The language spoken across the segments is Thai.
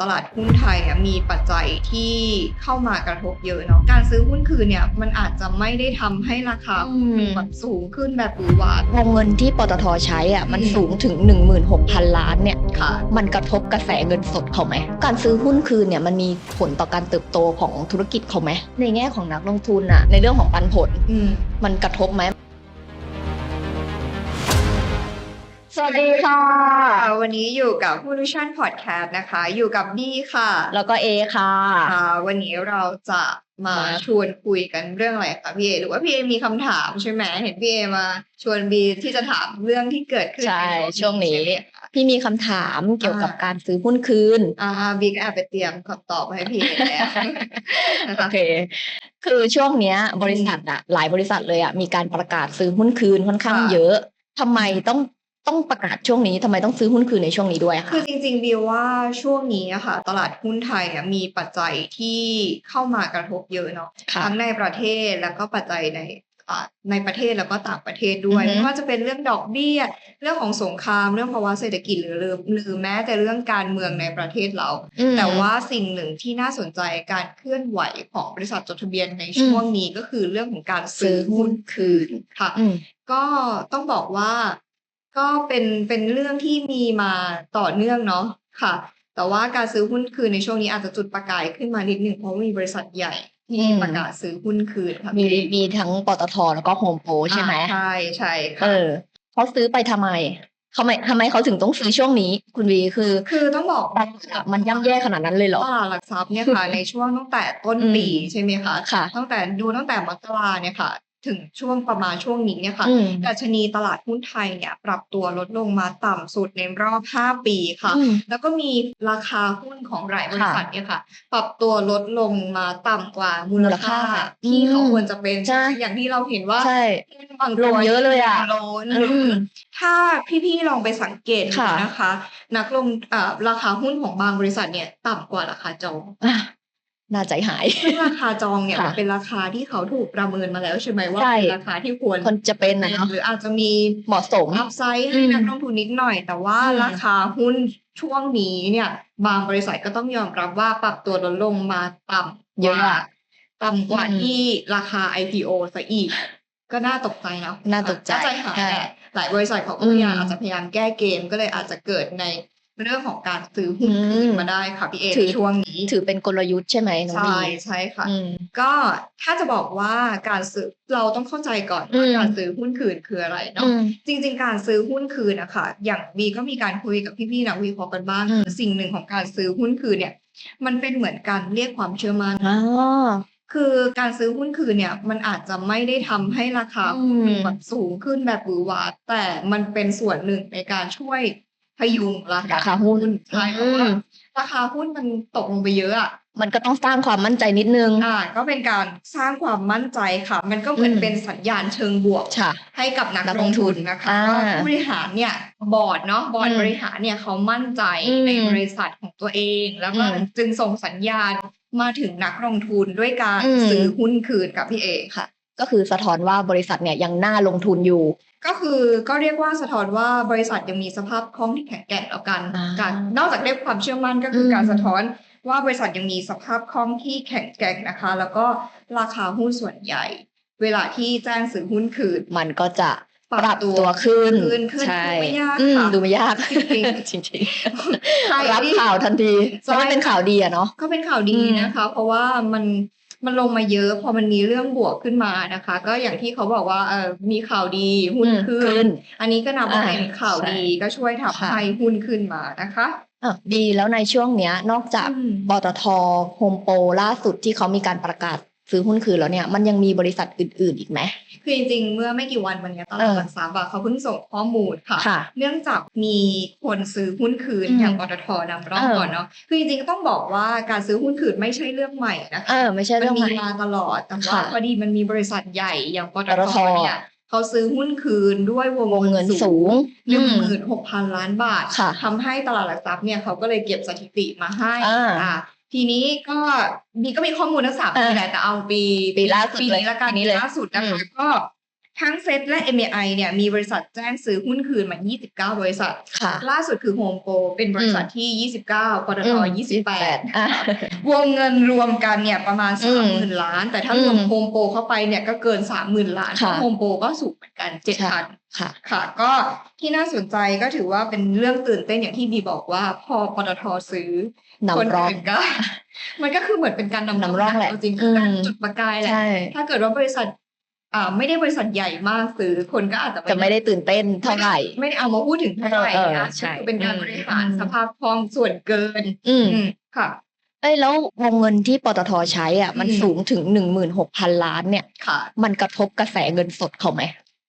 ตลาดหุ้นไทยเนี่ยมีปัจจัยที่เข้ามากระทบเยอะเนาะการซื้อหุ้นคืนเนี่ยมันอาจจะไม่ได้ทำให้ราคาหุ้นอืมแบบสูงขึ้นแบบหวือหวาวงเงินที่ปตทใช้อะมันอืมสูงถึง 16,000 ล้านเนี่ยค่ะ มันกระทบกระแสเงินสดเขาไหมการซื้อหุ้นคืนเนี่ยมันมีผลต่อการเติบโตของธุรกิจเขาไหมในแง่ของนักลงทุนอะในเรื่องของปันผลอืมมันกระทบไหม สวัสดีค่ะค่ะ วันนี้อยู่กับ p o l u t i o n Podcast นะคะ อยู่กับบี้ค่ะ แล้วก็เอค่ะอ่าวันนี้เราจะมามาชวนคุยกันเรื่องอะไรคะพี่เอหรือว่าพี่เอมีคำถามใช่ไหมเห็นพี่เอมา ชวนบีที่จะถามเรื่องที่เกิดขึ้นใช่โลกช่วงนี้ใไหมคะพี่มีคำถามเกี่ยวกับอ่าการซื้อหุ้นคืนอ่าบีก็แอบไปเตรียมคำตอบมาให้พี่เอแล้วนะโอคะเค คือช่วงเนี้ย บริษัทอะหลายบริษัทเลยอะมีการประกาศซื้อหุ้นคืนค่อนข้างค่ะเยอะทำไมต้อง ต้องประกาศช่วงนี้ทำไมต้องซื้อหุ้นคืนในช่วงนี้ด้วยอะคือคะจริงๆบิวว่าช่วงนี้อะค่ะตลาดหุ้นไทยเนี่ยมีปัจจัยที่เข้ามากระทบเยอะเนาะค่ะทั้งในประเทศแล้วก็ปัจจัยในอ่าในประเทศแล้วก็ต่างประเทศด้วยอือฮึไม่ว่าจะเป็นเรื่องดอกเบี้ย เรื่องของสงคราม เรื่องภาวะเศรษฐกิจหรือหรือหรือแม้แต่เรื่องการเมืองในประเทศเราอืมแต่ว่าสิ่งหนึ่งที่น่าสนใจการเคลื่อนไหวของบริษัทจดทะเบียนในช่วงนี้ก็คือเรื่องของการซื้อหุ้นคืนค่ะอืมก็ต้องบอกว่า ก็เป็นเป็นเรื่องที่มีมาต่อเนื่องเนาะค่ะ แต่ว่าการซื้อหุ้นคืนในช่วงนี้อาจจะจุดประกายขึ้นมานิดหนึ่งเพราะว่ามีบริษัทใหญ่ที่อืมประกาศซื้อหุ้นคืนค่ะมีมีทั้งปตทแล้วก็โฮมโปรใช่ไหมอ่าใช่ใช่เอค่ะอเขาซื้อไปทำไมทำไมทำไมเขาถึงต้องซื้อช่วงนี้ คุณวีคือ คือต้องบอกตลาดมันย่ำแย่ขนาดนั้นเลยเหรอตลาดหลักทรัพย์เนี่ยค่ะ ในช่วงตั้งแต่ต้นอืมปีใช่ไหมคะค่ะตั้งแต่ดูตั้งแต่มกราเนี่ยค่ะ ถึงช่วงประมาณช่วงนี้เนี่ยค่ะอืมดัชนีตลาดหุ้นไทยเนี่ยปรับตัวลดลงมาต่ำสุดในรอบ 5 ปีค่ะอืมแล้วก็มีราคาหุ้นของหลายบริค่ะษัทเนี่ยค่ะ ปรับตัวลดลงมาต่ำกว่ามูลมูลค่าค่าที่อืมเขาควรจะเป็นใช่อย่างที่เราเห็นว่าใช่หุ้นบางลตัวงเยอะเลยอะโลนอืมถ้าพี่ๆลองไปสังเกตดูค่ะนะคะ นักลงเอ่อราคาหุ้นของบางบริษัทเนี่ยต่ำกว่าราคาจองอะ น่าใจหายซึ่งราคาจองเนี่ยค่ะมันเป็นราคาที่เขาถูกประเมินมาแล้วใช่ไหมว่าใช่เป็นราคาที่ควรคนจะเป็นนะเนาะหรืออาจจะมีเหมาะสมอัพไซด์ให้อืมนักลงทุนนิดหน่อย แต่ว่าอืมราคาหุ้นช่วงนี้เนี่ย บางบริษัทก็ต้องยอมรับว่าปรับตัวลดลงมาต่ำเยอะกว่าอะต่ำกว่าอืมที่ราคา IPO ซะอีก ก็น่าตกใจเนาะน่าตกใจใจหายใช่แหละหลายบริษัทเขาก็พยายามอืมอาจจะพยายามแก้เกมก็เลยอาจจะเกิดใน เรื่องของการซื้อหุ้นอืมคืนมาได้ค่ะพี่เอถืในอช่วงนี้ ถือเป็นกลยุทธ์ใช่ไหมน้องใช่วีใช่ค่ะอืมก็ถ้าจะบอกว่าการซื้อเราต้องเข้าใจก่อนอืว่ามการซื้อหุ้นคืนคืออะไรเนาะอืมจริง ๆ การซื้อหุ้นคืนนะคะอย่างวีก็มีการคุยกับพี่ๆนักวิเคราะห์กันบ้างอืมคือสิ่งหนึ่งของการซื้อหุ้นคืนเนี่ย มันเป็นเหมือนการเรียกความเชื่อมั่นอ๋อคือการซื้อหุ้นคืนเนี่ยมันอาจจะไม่ได้ทำให้ราคาหุ้นอืมแบบสูงขึ้นแบบหวือหวาแต่มันเป็นส่วนหนึ่งในการช่วย พยุงราราคาหุ้นใช่เพอืราะว่ามราคาหุ้นมันตกลงไปเยอะอะมันก็ต้องสร้างความมั่นใจนิดนึงอ่าก็เป็นการสร้างความมั่นใจค่ะ มันก็เหมือนอืมเป็นสัญญาณเชิงบวกค่ะให้กับนักนักลลงงทุทุนนนะคะอ่าว่าผู้บริหารเนี่ยบอร์ดเนาะบอร์ดอืมบริหารเนี่ยเขามั่นใจอืมในบริษัทของตัวเอง แล้วก็อืมจึงส่งสัญญาณมาถึงนักลงทุนด้วยการอืมซื้อหุ้นคืนกับพี่เอค่ะ ก็คือสะท้อนว่าบริษัทเนี่ยยังน่าลงทุนอยู่ ก็คือก็เรียกว่าสะท้อนว่าบริษัทยังมีสภาพคล่องที่แข็งแกร่งแล้วกันอ่าการนอกจากเรียกความเชื่อมั่นก็คืออมการสะท้อนว่าบริษัทยังมีสภาพคล่องที่แข็งแกร่งนะคะ แล้วก็ราคาหุ้นส่วนใหญ่ เวลาที่แจ้งซื้อหุ้นคืนมันก็จะปปรัรับบตัวตัวขึ้นขึ้นขึ้นใช่ดูไม่ยากอืมค่ะดูไม่ยากจริงจริงใช่ๆรับที่ข่าวทันทีใช่เพราะมันเป็นข่าวดีอะเนาะก็เป็นข่าวดีอืมนะคะ เพราะว่ามัน มันลงมาเยอะพอมันมีเรื่องบวกขึ้นมานะคะ ก็อย่างที่เขาบอกว่าเออมีข่าวดีหุ้นอืมขึ้ขึ้นนอันนี้ก็นับว่าอ่าเป็นข่าวใช่ดีก็ช่วยทำค่ะให้หุ้นขึ้นมานะคะอะดีแล้วในช่วงเนี้ย นอกจากอืมปตทโฮมโปรล่าสุดที่เขามีการประกาศซื้อหุ้นคืนแล้วเนี่ย มันยังมีบริษัทอื่น ๆ อีกไหม คือจริงๆ เมื่อไม่กี่วันวันเนี้ยตลาดเออหลักทรัพย์อะเขาเพิ่งส่งข้อมูลค่ะค่ะ เนื่องจากมีคนซื้อหุ้นคืนอืมอย่างปตทนำร่องเออก่อนเนาะคือจริงๆก็ต้องบอกว่าการซื้อหุ้นคืนไม่ใช่เรื่องใหม่นะคะเออไม่ใช่มัเรื่องมีใหม่มาตลอดแต่ว่าค่ะพอดีมันมีบริษัทใหญ่อย่างปตปตททเนี่ยเขาซื้อหุ้นคืนด้วยวงวงเงินสูงหนึ่งอืมหมื่นหกพันล้านบาทค่ะทำให้ตลาดหลักทรัพย์เนี่ยเขาก็เลยเก็บสถิติมาให้อ่าอ่า ทีนี้ก็มีก็มีข้อมูลทั้งสามปีอ่าแหละแต่เอาปีปีล่าสุดปีเลยนี้ละกันปีนี้เลยล่าสุดนะคะอืมก็ ทั้งเซ็ตและ MAI เนี่ยมีบริษัทแจ้งซื้อหุ้นคืนมา 29 บริษัทค่ะล่าสุดคือโฮมโปรเป็นบริษัทที่ 29ปตทอืม28อะวงเงินรวมกันเนี่ยประมาณอืม30,000 ล้าน แต่ถ้ารวมอืมโฮมโปรเข้าไปเนี่ยก็เกิน 30,000 ล้านเพค่ะราะโฮมโปรก็สูงเหมือนกัน 7,000ค่ะค่ะก็ที่น่าสนใจก็ถือว่าเป็นเรื่องตื่นเต้นอย่างที่บีบอกว่าพอปตทซื้อคนนำร่องอื่นก็มันก็คือเหมือนเป็นการนำนำร่องแหละเอาจริงคือการอืมจุดประกายแหละใช่ถ้าเกิดว่าบริษัท อ่าไม่ได้บริษัทใหญ่มากซื้อคนก็อาจจะจะไม่ได้ตื่นเต้นเท่าไหร่ ไม่ได้เอามาพูดถึงเท่าไหร่เออเออนะใช่คือเป็นการอืมบริหารอืมสภาพคล่องส่วนเกินอืมอืมค่ะ เอ้ยแล้ววงเงินที่ปตทใช้อะ มันอืมสูงถึงหนึ่งหมื่นหกพันล้านเนี่ยค่ะ มันกระทบกระแสเงินสดเขาไหม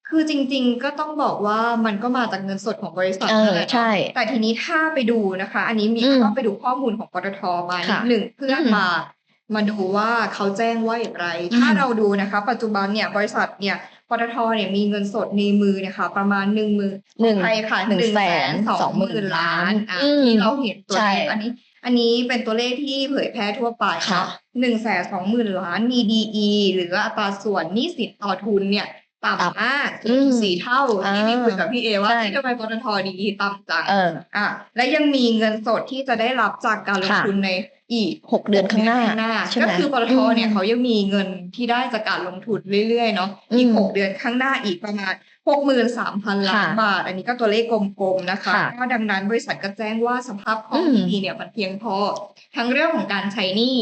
คือจริง ๆ ก็ต้องบอกว่ามันก็มาจากเงินสดของบริษัทเอนั่อนแหละเนาะใช่ แต่ทีนี้ถ้าไปดูนะคะ อันนี้มีอืมก็ไปดูข้อมูลของปตทมานิดค่ะหนึ่งเพื่ออมมา มาดูว่าเขาแจ้งว่าอย่างไรอืมถ้าเราดูนะคะ ปัจจุบันเนี่ยบริษัทเนี่ยปตทเนี่ยมีเงินสดในมือเนี่ยค่ะประมาณหนึ่งหมื่นหนึ่งไทยค่ะหนึ่งแสนสองหมื่นล้านอะอืมที่เราเห็นตัวใช่เลขอันนี้ อันนี้เป็นตัวเลขที่เผยแพร่ทั่วไปค่ะหนึ่งแสนสองหมื่นล้านมี DE หรืออัตราส่วนหนี้สินต่อทุนเนี่ย ต่ำมากอืมสี่เท่าที่อ่าพี่คุยกับพี่เอว่าใช่เอ๊ะทำไมปตทดีต่ำจังเออ อะและยังมีเงินสดที่จะได้รับจากการลงค่ะ ทุนในอีก หกเดือนข้างหน้า ใช่ไหมก็คือปตทเนี่ยอืมเขายังมีเงินที่ได้จากการลงทุนเรื่อยๆเนาะอีกอืมหกเดือนข้างหน้าอีกประมาณหกหมื่นสามพันล้านค่ะบาท อันนี้ก็ตัวเลขกลมๆนะคะค่ะก็ดังนั้นบริษัทก็แจ้งว่าสภาพคล่องอืม ที่มีเนี่ยมันเพียงพอ ทั้งเรื่องของการใช้หนี้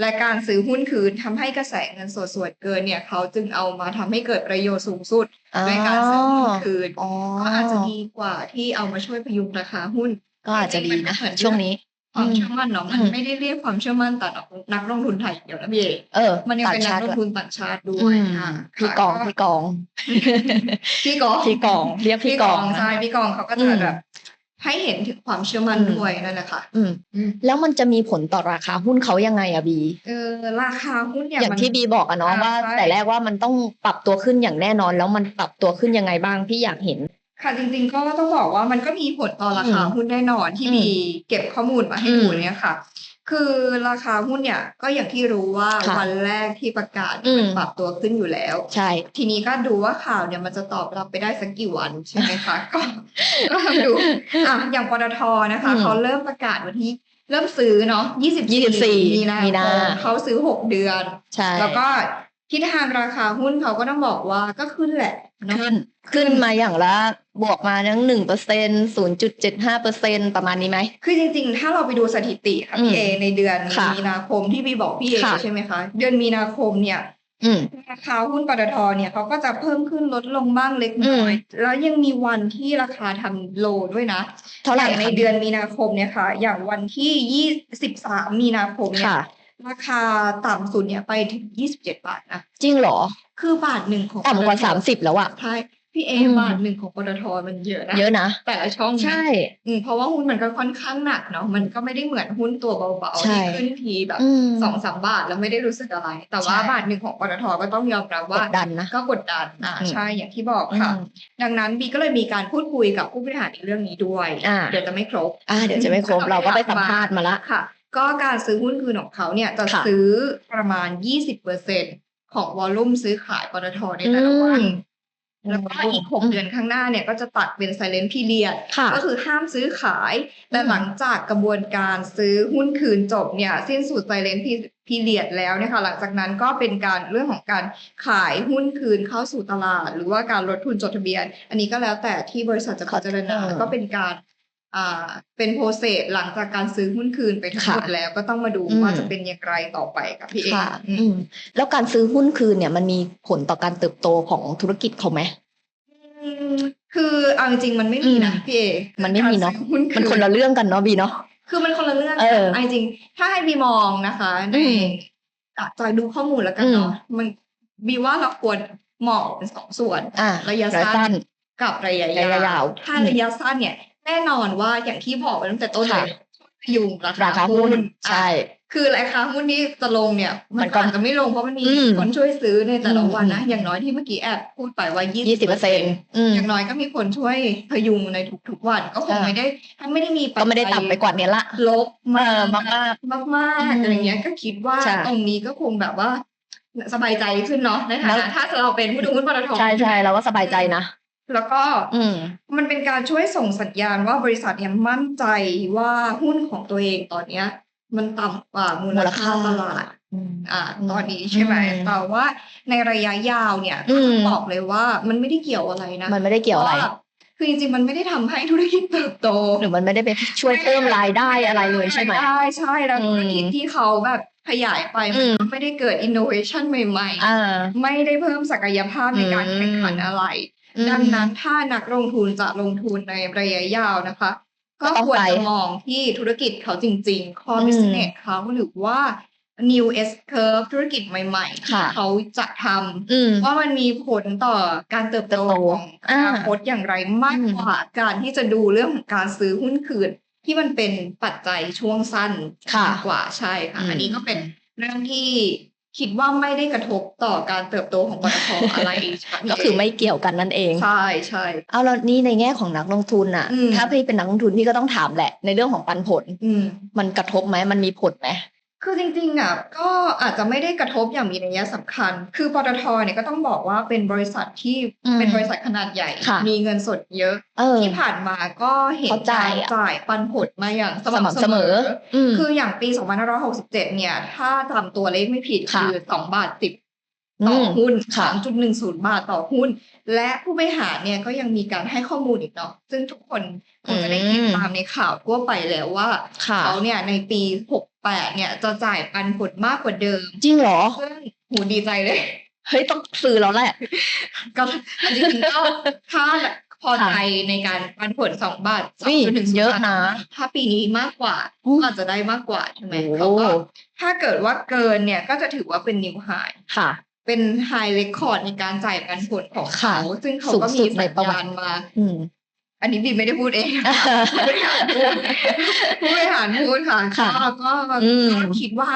และการซื้อหุ้นคืนทำให้กระแสเงินสดส่วนเกินเนี่ย เขาจึงเอามาทำให้เกิดประโยชน์สูงสุดด้วยการซื้อหุ้นคืนอ๋อก็อาจจะดีกว่าที่เอามาช่วยพยุงราคาหุ้น ก็อาจจะดีนะจริงๆมันก็เหมือนช่วงนี้ความเชื่อมั่นเนาะมันอืมไม่ได้เรียกความเชื่อมั่นแต่นักลงทุนไทยเดียวนะพี่เอเออมันยังต่างเป็นนัชากติลงด้วยทุนต่างชาติด้อืวยมอ่าพี่กองพี่กองพี่กองพี่กองเรียกพี่พี่กกอองงนะใช่พี่กองเขาก็อืจะมแบบ ให้เห็นถึงความเชื่อมั่นอืมด้วยนั่นแหละค่ะอืมอืมแล้วมันจะมีผลต่อราคาหุ้นเขายังไงอะบีเออราคาหุ้นเนี่ยอย่างมันที่บีบอกอะเนาะอ่าว่าใช่แต่แรกว่ามันต้องปรับตัวขึ้นอย่างแน่นอน แล้วมันปรับตัวขึ้นยังไงบ้างพี่อยากเห็น ค่ะจริงๆก็ต้องบอกว่ามันก็มีผลต่อราคาอืมหุ้นแน่นอนที่อืมมีเก็บข้อมูลมาให้อืมดูเนี่ยค่ะ คือราคาหุ้นเนี่ยก็อย่างที่รู้ว่าค่ะวันแรกที่ประกาศอืมมันปรับตัวขึ้นอยู่แล้ว ใช่ ทีนี้ก็ดูว่าข่าวเนี่ยมันจะตอบรับไปได้สักกี่วันใช่ไหมคะก็ก็ดูอะอย่างปตทนะคะอืมเขาเริ่มประกาศวันที่เริ่มซื้อเนาะ24 24มีนามีนาคมเขาซื้อ6เดือนใช่แล้วก็ ทิศทางราคาหุ้นเขาก็ต้องบอกว่าก็ขึ้นแหละเนาะขึ้นขึ้นมาอย่างละบวกมาทั้งหนึ่งเปอร์เซ็นศูนย์จุดเจ็ดห้าเปอร์เซ็นประมาณนี้ไหม คือจริงๆ ถ้าเราไปดูสถิติค่ะพี่อืมเอในเดือนค่ะมีนาคมที่พี่บอกพี่เอค่ะใช่ไหมคะ เดือนมีนาคมเนี่ยอืมราคาหุ้นปตทเนี่ยเขาก็จะเพิ่มขึ้นลดลงบ้างเล็กอืน้มอย แล้วยังมีวันที่ราคาทำโลด้วยนะ เท่าไหร่อย่งในคะเดือนมีนาคมเนี่ยค่ะ อย่างวันที่ยี่สิบสามมีนาคมเนี่ยค่ะ ราคาต่ำสุดเนี่ยไปถึงยี่สิบเจ็ดบาทนะจริงเหรอ คือบาทหนึ่งของต่ำกว่าปตทสามสิบแล้วอะใช่พี่เออืมบาทหนึ่งของปตทมันเยอะนะเยอะนะแต่ละช่องนะใช่อืมเพราะว่าหุ้นมันก็ค่อนข้างหนักเนาะมันก็ไม่ได้เหมือนหุ้นตัวเบาๆใช่ที่ขึ้นทีแบบอืมสองสามบาทแล้วไม่ได้รู้สึกอะไร แต่ว่าใช่บาทหนึ่งของปตทก็ต้องยอมรับกว่าดดันนะก็กดดันอ่าอืมใช่อย่างที่บอกค่ะอืมดังนั้นบีก็เลยมีการพูดคุยกับผู้บริหารในเรื่องนี้ด้วยอ่าเดี๋ยวจะไม่ครบอ่าเดี๋ยวจะไม่ครบเราก็ไปสัมภาษณ์มาละค่ะ ก็การซื้อหุ้นคืนของเขาเนี่ยจะค่ะซื้อประมาณ 20%ของวอลลุ่มซื้อขายปตทในแต่ละวันอืมแล้วก็อีก6เดือนข้างหน้าเนี่ยก็จะตัดเป็น silent period ค่ะก็คือห้ามซื้อขาย แต่อืมหลังจากกระบวนการซื้อหุ้นคืนจบเนี่ย สิ้นสุด silent period แล้วเนี่ยค่ะหลังจากนั้นก็เป็นการเรื่องของการขายหุ้นคืนเข้าสู่ตลาด หรือว่าการลดทุนจดทะเบียน อันนี้ก็แล้วแต่ที่บริษัทจะพิจารณาเออก็เป็นการอ่า เป็นโปรเซสหลังจากการซื้อหุ้นคืนไปทั้งหมดค่ะแล้วก็ต้องมาดูอืมว่าจะเป็นอย่างไรต่อไปกับพี่เองค่ะอืมอืมแล้วการซื้อหุ้นคืนเนี่ยมันมีผลต่อการเติบโตของธุรกิจเขาไหมอืมคือเอาจริงๆมันไม่มีนะอืมพี่เอมันไม่มีเนอะกรซื้อหุ้นมันคืคนละเรื่องกันเนาะบีเนาะคือมันคนละเรื่องเออกันเอาจริงๆถ้าให้บีมองนะคะในอืมอะจอยดูข้อมูลแล้วกันเนาะมันบีว่าเราควรมองเป็นสองส่วนอ่าระยะระยะสั้สั้นนกับระยะระยะยาวถ้าอืมระยะสั้นเนี่ย แน่นอนว่าอย่างที่บอกไปตั้งแต่ต้นเลค่ะยพยุงราราคาคาหุ้นอะใช่ คือราคาหุ้นนี้จะลงเนี่ย มัมันนก็อาจจะไม่ลงเพราะมันมีอืมคนช่วยซื้อในแต่ละวันนะอืมอย่างน้อยที่เมื่อกี้แอบพูดไปว่ายี่สิบเปอร์เซ็นต์อืมอย่างน้อยก็มีคนช่วยพยุงในทุกๆวันก็คงอ่าไม่ได้ถ้าไม่ได้มีปัจก็ไม่ได้จัยต่ำไปกว่านี้ละ ลบเอมาอมากมากมากอืมๆอะไรเงี้ยก็คิดว่าใช่ตรงนี้ก็คงแบบว่า สบายใจขึ้นเนาะในฐาแล้นะวถ้าเราเป็นผู้ถือหุ้นปตทใช่ใช่เราก็สบายใจนะ แล้วก็อืมมันเป็นการช่วยส่งสัญญาณว่าบริษัทเนี่ยมั่นใจว่าหุ้นของตัวเองตอนเนี้ย มันต่ำกว่ามูลมูลค่าค่าตลาดอืมอ่าตอนนี้ใช่ไหมอืมแต่ว่าในระยะยาวเนี่ยอืมบอกเลยว่ามันไม่ได้เกี่ยวอะไรนะ มันไม่ได้เกี่ยวอะไรพาคือจริงๆมันไม่ได้ทำให้ธุรกิจเติบโต หรือมันไม่ได้ไปช่วยเพิ่มรายได้อะไรเลยใช่ไหมใช่ใช่แล้วอืมธุรกิจที่เขาแบบขยายไปอืมมันไม่ได้เกิด innovation ใหม่อ่าๆไม่ได้เพิ่มศักยภาพในการอืมแข่งขันอะไร ดังนั้นถ้านักลงทุนจะลงทุนในระยะยาวนะคะ ก็ก็ต้องควรไปจะมองที่ธุรกิจเขาจริงๆ core อืม business เขาหรือว่า new S curve ธุรกิจใหม่ๆที่ค่ะเขาจะทำอืมว่ามันมีผลต่อการเติบโตเติบโตของอนาคตอย่างไรมากอืมกว่าการที่จะดูเรื่องของการซื้อหุ้นคืน ที่มันเป็นปัจจัยช่วงสั้นค่ะมากกว่าใช่ค่ะอืมอันนี้ก็เป็นเรื่องที่ คิดว่าไม่ได้กระทบต่อการเติบโตของปตทอะไระก็คือไม่เกี่ยวกันนั่นเองใช่ใช่เอาแล้วนี่ในแง่ของนักลงทุนอะอืมถ้าพี่เป็นนักลงทุนพี่ก็ต้องถามแหละ ในเรื่องของปันผลอืมมันกระทบไหมมันมีผลไหม คือจริง ๆอะก็อาจจะไม่ได้กระทบอย่างมีนัยสำคัญ คือ ปตท เนี่ยก็ต้องบอกว่าเป็นบริษัทที่ อืมเป็นบริษัทขนาดใหญ่ ค่ะ มีเงินสดเยอะ เออ ที่ผ่านมาก็เห็นเขาจ่ายกอะรจ่ายปันผลมาอย่างสสม่ำม่ำเสเสมมอ อ อืม คืออย่างปี 2567 เนี่ย ถ้าจำตัวเลขไม่ผิดค่ะ คือ 2 บาท 10 ต่ออมหุ้น ค่ะ 3.10 บาทต่อหุ้น และผู้บริหารเนี่ยก็ยังมีการให้ข้อมูลอีกเนาะ ซึ่งทุกคนคงจะได้ติดตามในข่าวทั่วไปแล้วว่า ค่ะ เขาเนี่ยในปี 68เนี่ยจะจ่ายปันผลมากกว่าเดิมจริงเหรอซึ่งหูดีใจเลย เฮ้ยต้องซื้อแล้วแหละ ก็จริงๆก็ถ้าพอใจในการปันผลสองบาทสองนี่จุดหนึ่งเยอะนะ ถ้าปีนี้มากกว่าอืมก็อาจจะได้มากกว่าใช่ไหมโอ้เขาก็ถ้าเกิดว่าเกินเนี่ยก็จะถือว่าเป็นนิวไฮค่ะเป็นไฮเรคคอร์ดในการจ่ายปันผลของค่ะเขา ซึ่งเขาสูงก็สุมีดในสัญประวัญาติณมา อืมอันนี้บีไม่ได้พูดเองนะคะผู้บริหารพูดผู้บริหารพูดค่ะค่ะก็ก็อืมก็คิดว่า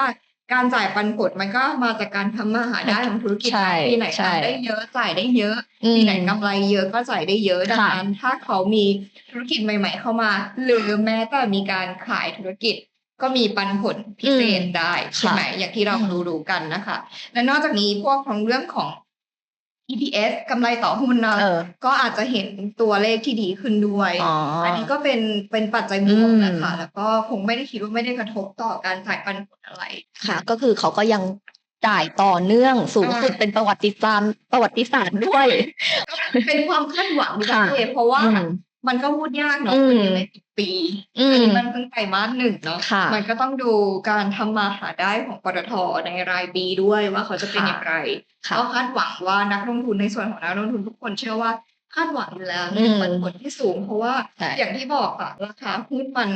การจ่ายปันผลมันก็มาจากการทำมาหาได้ของธุรกิจใช่ปีไหนใช่ทำได้เยอะจ่ายได้เยอะอืมปีไหนกำไรเยอะก็จ่ายได้เยอะดังค่ะนั้นถ้าเขามีธุรกิจใหม่ ๆ เข้ามา หรือแม้แต่มีการขายธุรกิจก็มีปันผลพิเศษได้ใช่ไหมอย่างที่เรารู้ๆกันนะคะ และนอกจากนี้พวกของเรื่องของ EPS กำไรต่อหุ้นเนาะเออ ก็อาจจะเห็นตัวเลขที่ดีขึ้นด้วย อ๋ออันนี้ก็เป็นเป็นปัจจัยบวกอืมนะคะแล้วก็คงไม่ได้คิดว่าไม่ได้กระทบต่อการจ่ายปันผลอะไร ค่ะ ก็คือเขาก็ยังจ่ายต่อเนื่องสูงสุดอ่า เป็นประวัติศาสตร์ประวัติศาสตร์ด้วยเป็นความคาดหวังดีกค่ะว่าเพราะว่าอืม มันก็พูดยากเนาะอืมมันอยู่ในอีก ปีอือันมนี้มันเพิ่งไตรมาสหนึ่งเนาะค่ะมันก็ต้องดูการทำมาหาได้ของปตทในรายปีด้วยว่าเขาจะเป็นค่ะอย่างไรค่ะก็คาดหวังว่านักลงทุนในส่วนของนักลงทุนทุกคนเชื่อว่าคาดหวังอยู่แล้วอืในมปันผลที่สูง เพราะว่าใช่อย่างที่บอกอะราคาหุ้นมัน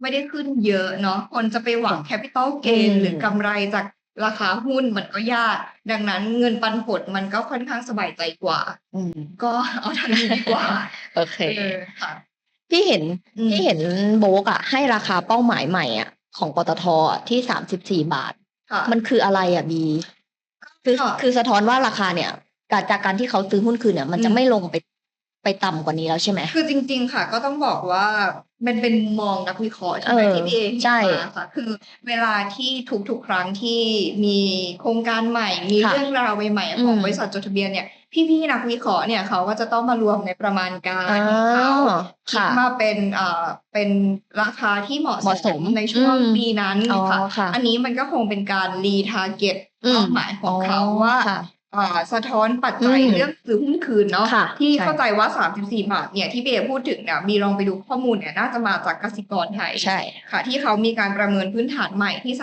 ไม่ได้ขึ้นเยอะเนาะคนจะไปหวังแคปิตอลเกนอืมหรือกำไรจากราคาหุ้นมันก็ยาก ดังนั้นเงินปันผลมันก็ค่อนข้างสบายใจกว่าอืมก็เอาทางนี้ดีกว่า โอเคเออค่ะ ที่เห็นอืมที่เห็นโบกอะให้ราคาเป้าหมายใหม่อะของปตทอะที่สามสิบสี่บาทค่ะมันคืออะไรอะบี คือก็คือสะท้อนว่าราคาเนี่ยการจากการที่เขาซื้อหุ้นคืนเนี่ย มันจะอืมไม่ลงไปไปต่ำกว่านี้แล้วใช่ไหม คือจริง ๆ ค่ะ ก็ต้องบอกว่ามันเป็นมุมมองนักวิเคราะห์ใช่ไหมเออที่พี่เองใช่มาค่ะคือเวลาที่ทุกๆครั้งที่มีโครงการใหม่ มีค่ะเรื่องราวใหม่ๆของอืมบริษัทจดทะเบียนเนี่ย พี่ๆนักวิเคราะห์เนี่ยเขาก็จะต้องมารวมในประมาณการอ๋อที่เขาคิดค่ะมาเป็นเอ่อเป็นราคาที่เหมาะเหมาะสมในช่วงอืมปีนั้นอ๋อค่ะค่ะ อันนี้มันก็คงเป็นการรีทาร์เก็ตอืมเป้าหมายของเขาว่าค่ะ อ่าสะท้อนปัจจัยอืมเรื่องซื้อหุ้นคืนเนาะค่ะที่ใช่เข้าใจว่า 34 บาทเนี่ยที่เบย์พูดถึงเนี่ยมีลองไปดูข้อมูลเนี่ยน่าจะมาจากกสิกรไทย ใช่ ค่ะที่เขามีการประเมินพื้นฐานใหม่ที่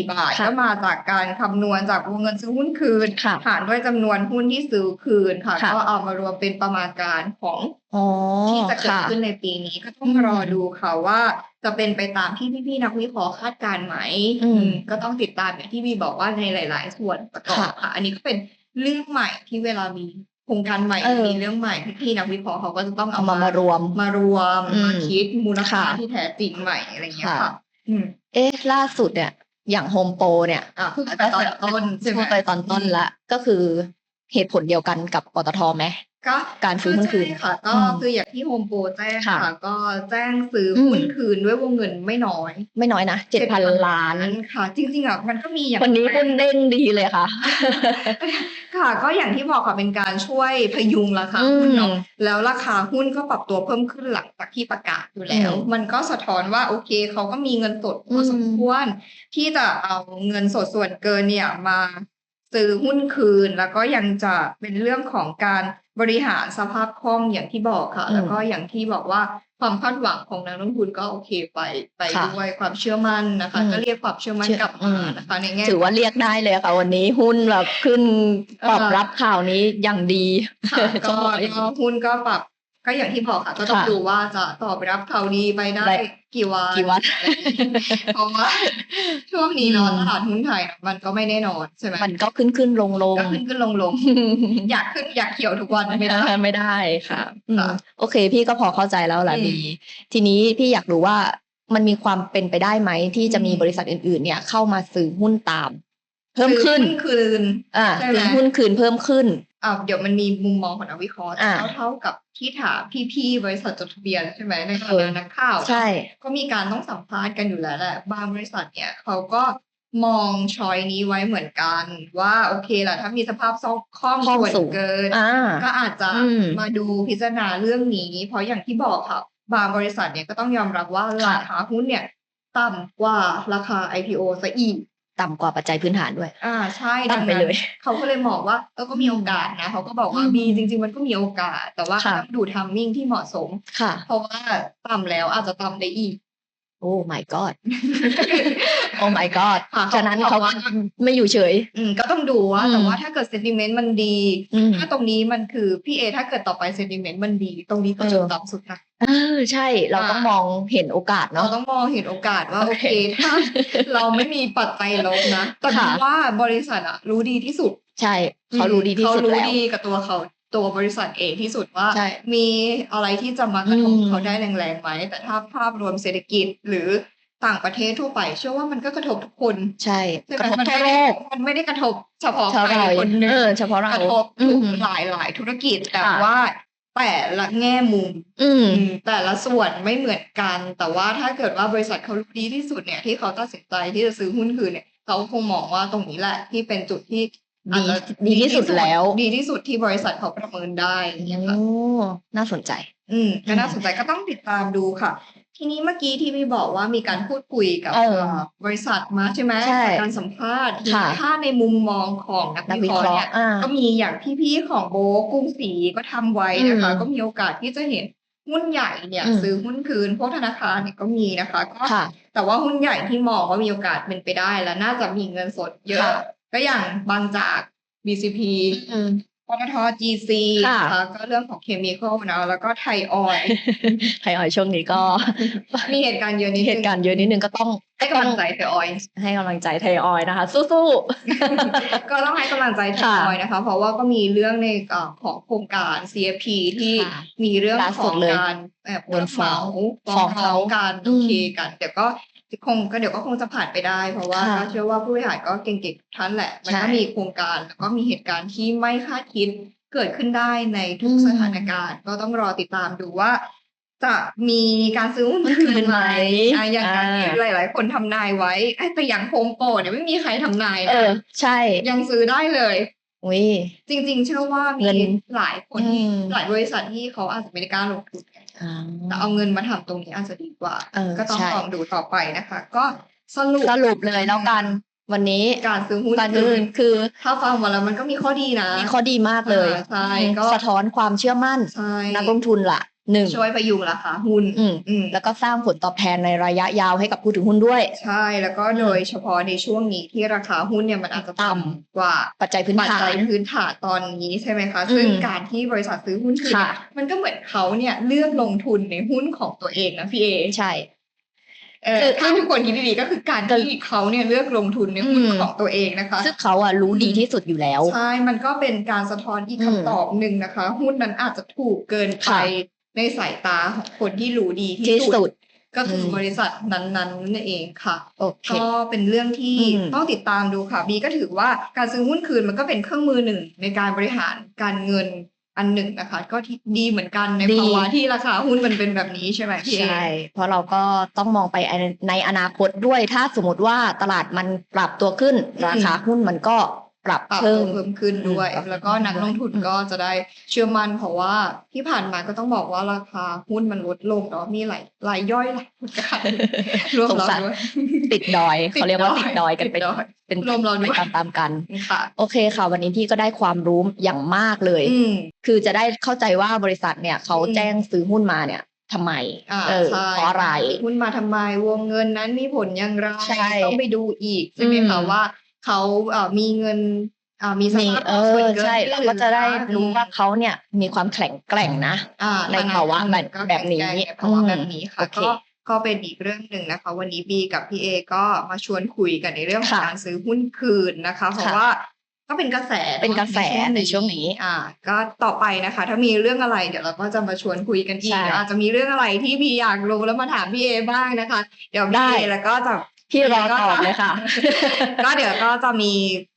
34 บาท ค่ะก็มาจากการคำนวณจากวงเงินซื้อหุ้นคืน ค่ะหารด้วยจำนวนหุ้นที่ซื้อคืนค่ะ ค่ะ ก็เอามารวมเป็นประมาณการของอ๋อที่จะเกิดค่ะ ขึ้นในปีนี้ก็ต้องอืมรอดูค่ะว่า จะเป็นไปตามที่พี่ๆนักวิเคราะห์คาดการณ์ไหมอืมอืมก็ต้องติดตามอย่างที่วีบอกว่าในหลาย ๆ ส่วนประกอบค่ะ ค่ะ อันนี้ก็เป็น เรื่องใหม่ที่เวลามีโครงการใหม่เออ มีเรื่องใหม่พี่ๆนักวิเคราะห์เขาก็จะต้องเอาเอามามารวม มารวมอืมมาคิดมูลค่าค่ะที่แท้จริงใหม่อะไรอย่างเงี้ยค่ะ ค่ะ อืมเอ๊ะล่าสุดเนี่ย อย่างโฮมโปรเนี่ยอะพูดไปตอนต้นใช่ไหมพูดไปตอนต้นละก็คือเหตุผลเดียวกันกับปตทไหม ก็การซื้อหุ้นคืนใช่ค่ะ ก็อืมคืออย่างที่โฮมโปรแจ้งค่ะค่ะก็แจ้งซื้ออมหุ้นคืนด้วยวงเงินไม่น้อย ไม่น้อยนะเจ็ดพันล้านค่ะ จริงๆอะมันก็มีอย่างวันนี้หุ้นเด้งดีเลยค่ะ ค่ะ ก็อย่างที่บอกค่ะเป็นการช่วยพยุงราคาอืมหุ้นเนาะแล้วราคาหุ้นก็ปรับตัวเพิ่มขึ้นหลังจากที่ประกาศอยู่แล้วอืมมันก็สะท้อนว่าโอเคเขาก็มีเงินสดพอสมอืมควรที่จะเอาเงินสดส่วนเกินเนี่ยมา ซื้อหุ้นคืน แล้วก็ยังจะเป็นเรื่องของการบริหารสภาพคล่องอย่างที่บอกค่ะอืมแล้วก็อย่างที่บอกว่าความคาดหวังของนักลงทุนก็โอเคไปไปค่ะด้วยความเชื่อมั่นนะคะอืมก็เรียกความเชื่อมั่นเชื่อกลับอืมามนะคะในแง่ถือว่าเรียกได้เลยค่ะ วันนี้หุ้นแบบขึ้นตอบอ่ารัรับข่าวนี้อย่างดีค่ะก็ต้องบอกอย่างก็นี้หุ้นก็ปรับ ก็อย่างที่บอกค่ะก็ต้องค่ะดูว่าจะตอบรับข่าวดีไปได้ได้กี่วันกี่วันอะไรอย่างงี้เพราะว่าช่วงนี้เนอนอืมตลาดหุ้นไทยน่ะมันก็ไม่แน่นอนใช่ไหมมันก็ขึ้นขึ้นลงลงก็ขึ้นขึ้นลงลงอยากขึ้นอยากเขียวทุกวันไม่ได้ไม่ได้ค่ะอืมค่ะโอเค พี่ก็พอเข้าใจแล้วล่ะอืมดีทีนี้พี่อยากรู้ว่ามันมีความเป็นไปได้ไหมที่จะมีอืมบริษัทอื่น ๆ เนี่ยเข้ามาซื้อหุ้นตาม เพิ่มขึ้นซื้อหุ้นคืนอ่าใช่ไหมซื้อหุ้นคืนเพิ่มขึ้น อ่าเดี๋ยวมันมีมุมมองของนักวิเคราะห์อ่า เท่าเท่ากับที่ถามพี่ๆบริษัทจดทะเบียนใช่ไหมในฐาเออนะนักข่าว ใช่ ก็มีการต้องสัมภาษณ์กันอยู่แล้วแหละบางบริษัทเนี่ยเขาก็มองชอยนี้ไว้เหมือนกัน ว่าโอเคแหละถ้ามีสภาพคล่องคล่องส่วนสูง เกิน อ่า ก็อาจจะอืมมาดูพิจารณาเรื่องนี้ เพราะอย่างที่บอกค่ะ บางบริษัทเนี่ยก็ต้องยอมรับว่าค่ะราคาหุ้นเนี่ย ต่ำกว่าราคา IPO ซะอีก ต่ำกว่าปัจจัยพื้นฐานด้วย อ่าใช่ต่ำไปดังนั้นเลย เขาก็เลยมองว่าเออก็มีโอกาสนะเขาก็บอกว่าอืมมีจริง ๆ มันก็มีโอกาส แต่ว่าค่ะต้องดูทัมมิ่งที่เหมาะสมค่ะเพราะว่าต่ำแล้วอาจจะต่ำได้อีก โอ้ my god โอ้ my god ค่ะฉะนั้นเขาเขาบอกว่าไม่อยู่เฉย อืมก็ต้องดูว่าอืมแต่ว่าถ้าเกิดเซนติเมนต์มันดีอืมถ้าตรงนี้มันคือพี่เอ ถ้าเกิดต่อไปเซนติเมนต์มันดี ตรงนี้คือเออจุดต่ำสุดนะเออใช่เราอ่าต้องมองเห็นโอกาสเราเนาะต้องมองเห็นโอกาสว่าโอโอเคเคถ้าเราไม่มีปัจจัยลบนะแต่ค่ะพี่ว่าบริษัทอะรู้ดีที่สุด ใช่ เขารู้ดีที่สุดเขารู้แล้วดีกับตัวเขา ตัวบริษัทเองที่สุดว่าใช่มีอะไรที่จะมากระทบอืมเขาได้แรงๆไหมแต่ถ้าภาพรวมเศรษฐกิจหรือต่างประเทศทั่วไปเชื่อว่ามันก็กระทบทุกคน ใช่ใช่ไหกมระทบมันทั่วไม่โลได้กมันไม่ได้กระทบเฉพาะเฉพาะใครเราคนหนึ่งเออเฉพาะเรากระทบอืทุกมหลายหลายธุรกิจแต่ค่ะว่าแต่ละแง่มุมอืมอืม แต่ละส่วนไม่เหมือนกัน แต่ว่าถ้าเกิดว่าบริษัทเขารู้ดีที่สุดเนี่ย ที่เขาตัดสินใจที่จะซื้อหุ้นคืนเนี่ย เขาคงมองว่าตรงนี้แหละที่เป็นจุดที่อาจ ดีจะดีที่สุดแล้ว ดีที่สุดที่บริษัทเขาประเมินได้อย่างเงี้ยค่ะโอ้น่าสนใจ อืมก็อืมน่าสนใจก็ต้องติดตามดูค่ะ ทีนี้เมื่อกี้ที่พี่บอกว่ามีการพูดคุยกับเออเอ่อบริษัทมาใช่ไหมใช่การสัมภาษณ์ค่ะถ้าในมุมมองของนักนักวิวิเคราะเคห์ราะเนี่ยห์อ่าก็มีอย่างพี่ๆของโบทกรุงศรีก็ทำไว้นะคะอืมก็มีโอกาสที่จะเห็นหุ้นใหญ่เนี่ยอืมซื้อหุ้นคืนพวกธนาคารเนี่ยก็มีนะคะก็ค่ะแต่ว่าหุ้นใหญ่ที่มองว่ามีโอกาสเป็นไปได้และน่าจะมีเงินสดเยอะค่ะ ก็อย่างบางจาก BCP อืมปตท GC ค่ะนะคะก็เรื่องของเคมีคอลนะแล้วก็ไทยออยล์ไทยออยช่วงนี้ก็ มีเหตุการณ์เยอะนิดนึงเหตุการณ์เยอะนิดนึงก็ต้องให้กำลังใจไทยออยล์ให้กำลังใจไทยออยนะคะ สู้ก็ต้องให้กำลังใจไทยค่ะออยล์นะคะ เพราะว่าก็มีเรื่องในเอ่อของโครงการ CFP ที่ค่ะมีเรื่องล่าขสุอดงเลยการแอบโดนฟ้องฟ้ฟ้อองงร้เขาองกันอืโอมเคกันเดี๋ยวก็ คงก็เดี๋ยวก็คงจะผ่านไปได้ เพราะว่าค่ะก็เชื่อว่าผู้บริหารก็เก่งๆทุกท่านแหละ มันก็ใช่มีโครงการแล้วก็มีเหตุการณ์ที่ไม่คาดคิดเกิดขึ้นได้ในทุอืกมสถานการณ์ ก็ต้องรอติดตามดูว่า จะมีการซื้อหุ้นหุ้นคืคืนนไหมไหมอะอย่างการที่อ่าหลาย ๆ คนทำนายไว้เอ้ยแต่อย่างโฮมโปรเนี่ยไม่มีใครทำนายเอนะอใช่ ยังซื้อได้เลยอุ้ยจริง ๆ เชื่อว่าเงิมีนหลายคนที่อืมหลายบริษัทที่เขาอาจจะไม่ได้กล้าลงทุนไงอ่า แต่เอาเงินมาทำตรงนี้อาจจะดีกว่าเออก็ต้องใช่ลองดูต่อไปนะคะ ก็สรุปสรุปเลยแล้วกันวันนี้การซื้อหุ้นการอื่นคือถ้าฟังมาแล้วมันก็มีข้อดีนะ มีข้อดีมากเลยอ่าใช่ก็สะท้อนความเชื่อมั่นใช่นักลงทุนล่ะ หนึ่งช่วยพยุงราคาหุ้นอืมอืมแล้วก็สร้างผลตอบแทนในระยะยาวให้กับผู้ถือหุ้นด้วย ใช่แล้วก็โดยเฉพาะในช่วงนี้ที่ราคาหุ้นเนี่ยมันอาจจะต่ำต่ำกว่าปัจจัยพื้นปัจฐาจัยนพื้นฐานตอนนี้ใช่ไหมคะอืมซึ่งการที่บริษัทซื้อหุ้นคืนค่ะเนี่ยมันก็เหมือนเขาเนี่ยเลือกลงทุนในหุ้นของตัวเองนะพี่เอใช่เออคือถ้าทุกคนคิดดีๆก็คือการก็ที่เขาเนี่ยเลือกลงทุนในหุ้นอืมของตัวเองนะคะ ซึ่งเขาอะรู้ดีที่สุดอยู่แล้ว ใช่ มันก็เป็นการสะท้อนอีกอืมคำตอบหนึ่งนะคะ หุ้นนั้นอาจจะถูกเกินไปค่ะ ในสายตาของคนที่รู้ดีที่ที่สุสุดดก็คืออมบริษัทนั้นๆนั่นเองค่ะโอเคก็เป็นเรื่องที่อืมต้องติดตามดูค่ะบีก็ถือว่าการซื้อหุ้นคืนมันก็เป็นเครื่องมือหนึ่งในการบริหารการเงินอันหนึ่งนะคะ ก็ที่ดีเหมือนกันในดีภาวะที่ราคาหุ้นมันเป็นแบบนี้ใช่ไหมพี่เอใช่เพราะเราก็ต้องมองไปในอนาคตด้วยถ้าสมมติว่าตลาดมันปรับตัวขึ้นอืมราคาหุ้นมันก็ ปรับปรับเพิ่ตัวมเพิ่มขึ้นด้วยอืมแล้วก็นักลงทุนอืมก็จะได้เชื่อมั่นเพราะว่าที่ผ่านมาก็ต้องบอกว่าราคาหุ้นมันลดลงเนาะมีหลายรายย่อยหลายประการรวมสงเราสารด้วยติดดอยเขาเรียกว่าติดดอยกันไปติดดอยเป็นรวมเราด้วยไปตามๆกันค่ะโอเคค่ะ วันนี้พี่ก็ได้ความรู้อย่างมากเลยอืมคือจะได้เข้าใจว่าบริษัทเนี่ยเขาอืมแจ้งซื้อหุ้นมาเนี่ยทำไมอ่าเออใช่เพราะอะไรหุ้นมาทำไมวงเงินนั้นมีผลอย่างไรใช่ต้องไปดูอีกใช่ไหมคะอืมว่า เขาเอ่อมีเงินอ่ามีสมีภาพเอคล่องส่อวนเกินใช่หเรารือก็จะได้คะรู้ว่าเขาเนี่ยมีความแข็งแกร่งนะอ่าในภาวะฐแบบก็แบบนี้แข็งแกร่งในภาวะอืมแบบนี้ค่ะโอเคก็ก็เป็นอีกเรื่องหนึ่งนะคะ วันนี้บีกับพี่เอก็มาชวนคุยกันในเรื่องของค่ะการซื้อหุ้นคืนนะคะ เพราะค่ะว่าก็เป็นกระแสเป็นกระแสในช่วงนี้อ่า ก็ต่อไปนะคะ ถ้ามีเรื่องอะไรเดี๋ยวเราก็จะมาชวนคุยกันอีกใช่เดี๋ยวอาจจะมีเรื่องอะไรที่พี่อยากรู้แล้วมาถามพี่เอบ้างนะคะ เดี๋ยวได้พี่เอแล้วก็จะ พี่รอตอบเลยค่ะ ก็เดี๋ยวก็จะมี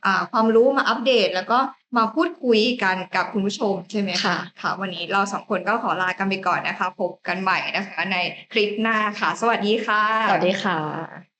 อ่าความรู้มาอัปเดต แล้วก็มาพูดคุยกันกับคุณผู้ชมใช่ไหมค่ะค่ะ วันนี้เราสองคนก็ขอลากันไปก่อนนะคะ พบกันใหม่นะคะ ในคลิปหน้าค่ะ สวัสดีค่ะ สวัสดีค่ะ